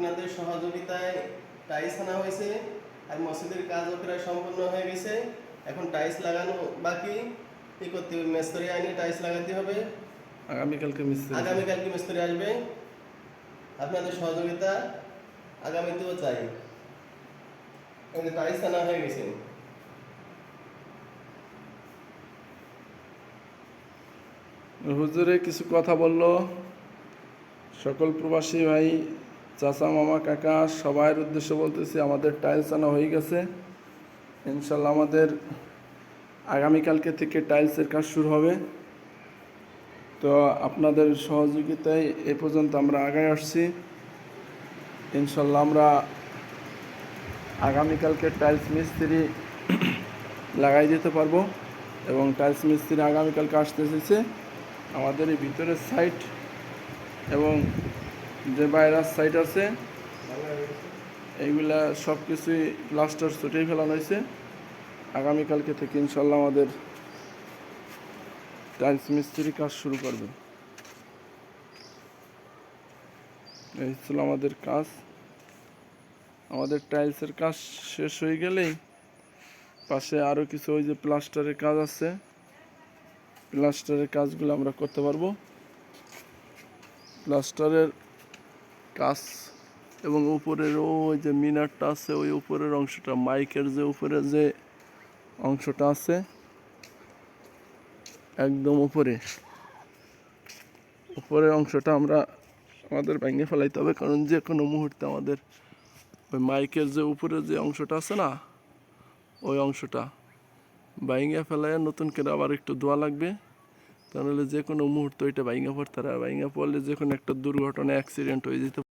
আপনাদের সহযোগিতায় টাইলস আনা হয়েছে আর মসজিদের কাজও প্রায় সম্পূর্ণ হয়ে গেছে। এখন টাইলস লাগানো বাকি। কি করতে হবে? মিস্ত্রি আইনি টাইলস লাগাতে হবে। আগামীকালকে মিস্ত্রি আগামীকালকে মিস্ত্রি আসবে। আপনাদের সহযোগিতা আগামীতেও চাই। টাইলস আনা হয়ে গেছে। হুজুরে কিছু কথা বলল। সকল প্রবাসী ভাই চাচা, মামা, কাকা সবার উদ্দেশ্য বলতেছি, আমাদের টাইলস আনা হয়ে গেছে। ইনশাল্লাহ আমাদের আগামীকালকে থেকে টাইলসের কাজ শুরু হবে। তো আপনাদের সহযোগিতায় এ পর্যন্ত আমরা আগায় আসছি। ইনশাল্লাহ আমরা আগামীকালকে টাইলস মিস্ত্রি লাগাই দিতে পারব এবং টাইলস মিস্ত্রি আগামীকালকে আসতে এসেছে আমাদের এই ভিতরের সাইট এবং যে বাইরের সাইট আছে, এইগুলা সব কিছুই প্লাস্টার ছুটেই ফেলানো হয়েছে। আগামীকালকে থেকে ইনশাল্লাহ আমাদের টাইলস মিস্ত্রি কাজ শুরু করবে। এই ছিল আমাদের কাজ। আমাদের টাইলসের কাজ শেষ হয়ে গেলেই পাশে আরও কিছু ওই যে প্লাস্টারের কাজ আছে। প্লাস্টারের কাজগুলো আমরা করতে পারব। প্লাস্টারের কাজ এবং উপরের ওই যে মিনারটা আছে, ওই উপরের অংশটা, মাইকের যে উপরে যে অংশটা আছে, একদম উপরে। উপরের অংশটা আমরা আমাদের ভেঙে ফেলাইতে হবে, কারণ যে কোনো মুহূর্তে আমাদের ওই মাইকের যে উপরে যে অংশটা আছে না, ওই অংশটা বাইঙ্গা ফেলায় নতুন করে আবার একটু দোয়া লাগবে। তাহলে যে কোনো মুহূর্তে ওইটা বাইঙ্গা পড়তে আর বাইঙ্গা পড়লে যে কোনো একটা দুর্ঘটনা অ্যাক্সিডেন্ট হয়ে যেতে